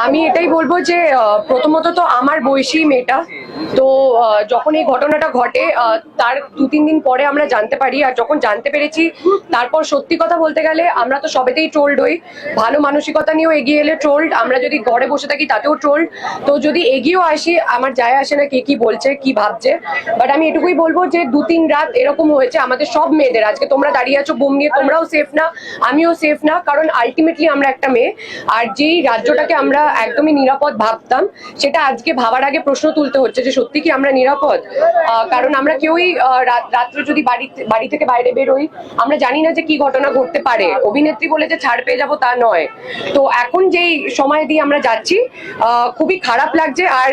আমি এটাই বলব যে প্রথমত তো আমার বয়সী মেয়েটা যখন এই ঘটনাটা ঘটে তার দু তিন দিন পরে আমরা জানতে পারি। আর যখন জানতে পেরেছি, তারপর সত্যি কথা বলতে গেলে আমরা তো সবেতেই ট্রোল্ড হই। ভালো মানসিকতা নিয়েও এগিয়ে এলে ট্রোল্ড আমরা যদি ঘরে বসে থাকি তাতেও ট্রোল্ড তো যদি এগিয়েও আসি, আমার যায় আসে না কে কি বলছে, কি ভাবছে। বাট আমি এটুকুই বলব যে দু তিন রাত এরকম হয়েছে, আমাদের সব মেয়েদের। আজকে তোমরা দাঁড়িয়ে আছো, বোম নিয়ে, তোমরাও সেফ না, আমিও সেফ না, কারণ আলটিমেটলি আমরা একটা মেয়ে। আর যেই রাজ্যটাকে আমরা একদমই নিরাপদ ভাবতাম, সেটা আজকে ভাবার আগে প্রশ্ন তুলতে হচ্ছে যে সত্যি কি আমরা নিরাপদ? কারণ আমরা কেউই রাত্রে যদি বাড়ি থেকে বাইরে বেরোই, আমরা জানি না যে কি ঘটনা ঘটতে পারে। অভিনেত্রী বলে যে ছাড় পেয়ে যাব তা নয়। তো এখন যেই সময় দিয়ে আমরা যাচ্ছি খুবই খারাপ লাগছে। আর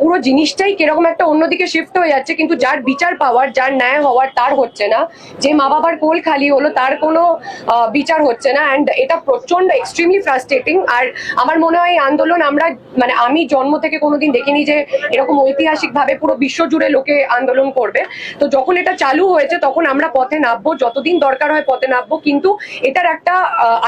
পুরো জিনিসটাই কীরকম একটা অন্যদিকে শিফট হয়ে যাচ্ছে, কিন্তু যার বিচার পাওয়ার, যার ন্যায় হওয়ার, তার হচ্ছে না। যে মা বাবার কোল খালি হলো, তার কোনো বিচার হচ্ছে না। অ্যান্ড এটা প্রচণ্ড এক্সট্রিমলি ফ্রাস্ট্রেটিং আর আমার মনে হয় এই আন্দোলন আমরা মানে আমি জন্ম থেকে কোনোদিন দেখিনি যে এরকম ঐতিহাসিক ভাবে পুরো বিশ্ব জুড়ে লোকে আন্দোলন করবে। তো যখন এটা চালু হয়েছে, তখন আমরা পথে নামবো, যতদিন দরকার হয় পথে নামবো। কিন্তু এটার একটা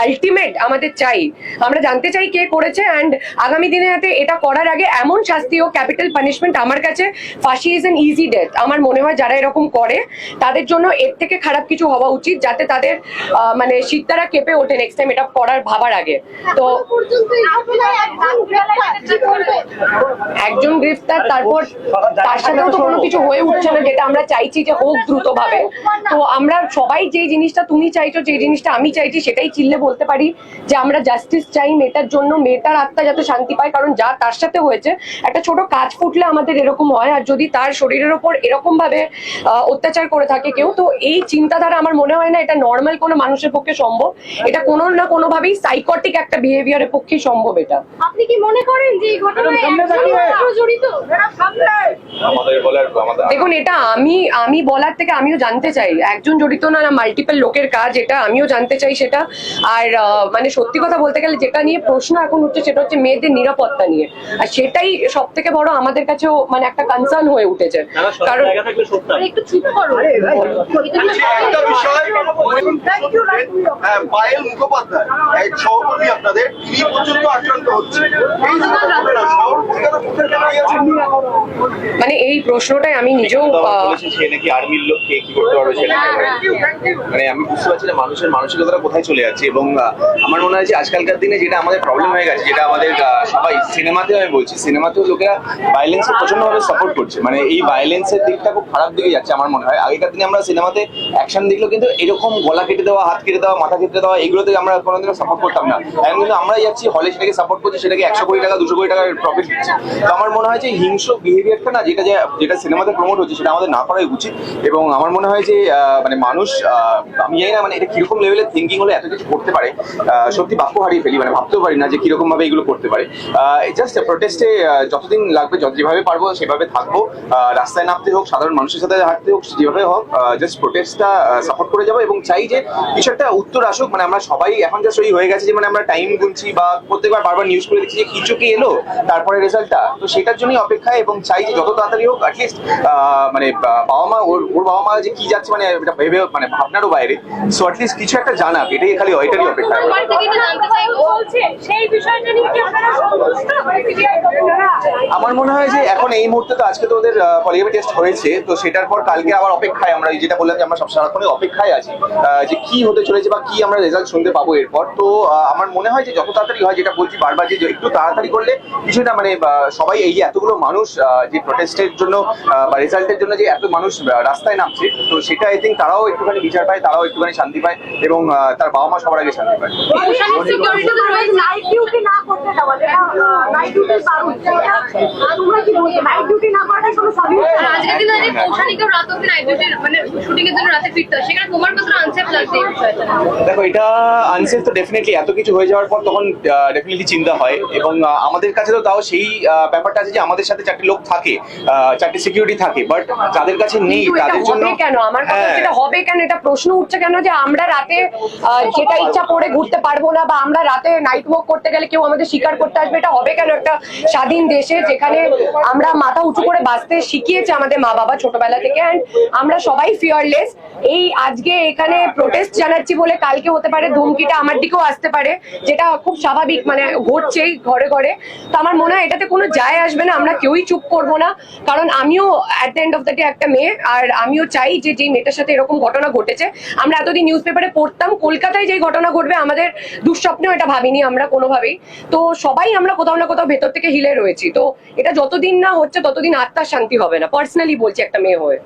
আলটিমেট আমাদের চাই। আমরা জানতে চাই কে করেছে অ্যান্ড আগামী দিনে যাতে এটা করার আগে এমন শাস্তি ও ক্যাপিটাল পানিশমেন্ট আমার কাছে ফাঁসি ইজ এন ইজি ডেথ আমার মনে হয় যারা এরকম করে, তাদের জন্য এর থেকে খারাপ কিছু হওয়া উচিত যাতে তাদের মানে শীততারা কেঁপে ওঠে নেক্সট টাইম এটা করার ভাবার আগে। তো পর্যন্ত এই ঘটনায় একজন গ্রেপ্তার কি বলবে একজন গ্রেফতার তারপর তার সাথেও তো কোনো কিছু হয়ে উঠছে না যেটা আমরা চাইছি যে হোক দ্রুত ভাবে তো আমরা সবাই যে জিনিসটা তুমি চাইছো যে জিনিসটা আমি চাইছি সেটাই চিল্লে বলতে পারি যে আমরা জাস্টিস চাই মেয়েটার জন্য মেয়েটার আত্মা যাতে শান্তি পায় কারণ যা তার সাথে হয়েছে একটা ছোট কাজ ফুটলে আমাদের এরকম হয় আর যদি তার শরীরের ওপর এরকম ভাবে আহ, অত্যাচার করে থাকে কেউ তো এই চিন্তাধারা আমার মনে হয় না এটা নর্মাল কোনো মানুষের পক্ষে সম্ভব। এটা কোনো না কোনোভাবেই সাইকটিক একটা বিহেভিয়ারের পক্ষে সম্ভব এটা। আপনি কি মনে করেন যে এই ঘটনায় জড়িত আমাদের বলার আমাদের দেখুন এটা আমি আমি বলার থেকে আমিও জানতে চাই। একজন জড়িত না না মাল্টিপল লোকের কাজ এটা আমিও জানতে চাই সেটা। আর মানে সত্যি কথা বলতে গেলে যেটা নিয়ে প্রশ্ন এখন উঠছে সেটা হচ্ছে মেয়েদের নিরাপত্তা নিয়ে। আর সেটাই সব থেকে বড় আমাদের কাছেও মানে একটা কনসার্ন হয়ে উঠেছে। কারণ আর একটু চুপ করো। একটা বিষয়। পায়েল মুখোপাধ্যায় এক সহকর্মী আপনাদের তিনি পর্যন্ত আক্রান্ত হচ্ছে এই মানে এই প্রশ্নটাই আমি নিজেও নাকি আর্মির লোক কে কি করতে পারবে মানে আমি বুঝতে পারছি না মানুষের মানসিকতাটা কোথায় চলে যাচ্ছে এবং আমার মনে হয় যে আজকালকার দিনে যেটা আমাদের প্রবলেম হয়ে গেছে যেটা আমাদের সবাই সিনেমাতে আমি বলছি সিনেমাতেও লোকেরা ভায়োলেন্সকে প্রচন্ডভাবে সাপোর্ট করছে। মানে এই ভায়োলেন্সের দিকটা খুব খারাপ দিকে যাচ্ছে আমার মনে হয়। আগেকার দিনে আমরা সিনেমাতে অ্যাকশন দেখলেও কিন্তু এরকম গলা কেটে দেওয়া হাত কেটে দেওয়া মাথা কেটে দেওয়া এগুলোতে আমরা কোনোদিনও সাপোর্ট করতাম না। এখন কিন্তু আমরা যাচ্ছি হলে সেটাকে সাপোর্ট করছি সেটাকে একশো কোটি টাকা দুশো কোটি টাকার প্রফিট দিচ্ছে। আমার মনে হয় যে হিংস্র বিহেভিয়ারটা না যেটা যেটা সিনেমাতে প্রমোট হচ্ছে সেটা আমাদের না করাই উচিত। এবং আমার মনে হয় যে মানে মানুষ আমি জানি না মানে এটা কীরকম লেভেলের থিঙ্কিং হলে এত কিছু করতে পারে। সত্যি বাক্য হারিয়ে ফেলি মানে ভাবতেও পারি না যে কীরকম ভাবে এগুলো করতে পারে। জাস্ট প্রোটেস্টে যতদিন লাগবে, যত যেভাবে পারব, সেভাবে থাকব। রাস্তায় নামতে হোক, সাধারণ মানুষের সাথে হাঁটতে হোক, যেভাবে হোক জাস্ট প্রোটেস্টটা সাপোর্ট করে যাব এবং চাই যে কিছু একটা উত্তর আসুক। মানে আমরা সবাই এখন জাস্ট ওই হয়ে গেছে যে মানে আমরা টাইম গুনছি বা প্রত্যেকবার বারবার নিউজ করে দেখছি যে, কিছু কি এলো? তারপরে রেজাল্টটা তো সেটার জন্যই অপেক্ষায় এবং চাই যে যত তাড়াতাড়ি হোক অ্যাটলিস্ট মানে বাবা মা ওর ওর বাবা মা যে কি যাচ্ছে মানে এটা ভেবে মানে ভাবনারও বাইরে। সো অ্যাটলিস্ট কিছু একটা জানাক এটাই খালি এটারই অপেক্ষা। আমার সন্তুষ্ট? আমার মনে হয় যে এখন এই মুহূর্তে তো আজকে তো ওদের পলিগ্রাফি টেস্ট হয়েছে তো সেটার পর কালকে আবার অপেক্ষায় আমরা এই যেটা বললাম যে আমরা সব সারাক্ষণই অপেক্ষায় আছি যে কি হতে চলেছে বা কি আমরা রেজাল্ট শুনতে পাবো এরপর। তো আমার মনে হয় যে যত তাড়াতাড়ি হয় যেটা বলছি বারবার যে একটু তাড়াতাড়ি করলে কিছুটা মানে সবাই এই যে এতগুলো মানুষ যে প্রোটেস্টের জন্য বা রেজাল্টের জন্য যে এত মানুষ রাস্তায় নামছে তো সেটা আই থিঙ্ক তারাও একটুখানি বিচার পায় তারাও একটুখানি শান্তি পায় এবং তার বাবা মা সবার আগে শান্তি পায়। মানে দেখো এটা আনসেফ তো ডেফিনেটলি এত কিছু হয়ে যাওয়ার পর তখন ডেফিনেটলি চিন্তা হয়। এবং আমাদের কাছে তো তাও সেই ব্যাপারটা আছে যে আমাদের সাথে চারটি লোক থাকে চারটি সিকিউরিটি থাকে বাট যাদের কাছে নেই তাদের জন্য কেন? আমার কথা হ্যাঁ। এটা হবে কেন? এটা প্রশ্ন উঠছে কেন যে আমরা রাতে যেটা ইচ্ছা পড়ে ঘুরতে পারব না বা আমরা রাতে নাইট ওয়াক করতে গেলে কেউ আমাদের স্বীকার করতে আসবে এটা হবে কেন একটা স্বাধীন দেশে যেখানে আমরা মাথা উঁচু করে বাঁচতে শিখিয়েছে আমাদের আমাদের মা বাবা ছোটবেলা থেকে অ্যান্ড আমরা সবাই ফিয়ারলেস এই আজকে এখানে প্রোটেস্ট জানাচ্ছি বলে কালকে হতে পারে ধমকিটা আমার দিকেও আসতে পারে যেটা খুব স্বাভাবিক মানে ঘটছেই ঘরে ঘরে। তো আমার মনে হয় এটাতে কোনো যায় আসবে না, আমরা কেউই চুপ করব না। কারণ আমিও at the end of the day একটা মেয়ে, আর আমিও চাই যে যেই মেয়েটার সাথে এরকম ঘটনা ঘটেছে, আমরা এতদিন নিউজ পেপারে পড়তাম, কলকাতায় যেই ঘটনা ঘটবে, আমাদের দুঃস্বপ্নেও এটা ভাবিনি আমরা কোনোভাবেই। তো সবাই আমরা কোথাও না কোথাও ভেতর থেকে হিলে রয়েছি। তো এটা যতদিন না হচ্ছে, ততদিন আত্মার শান্তি হবে না। পার্সোনালি বলছি একটা মেয়ে হয়ে।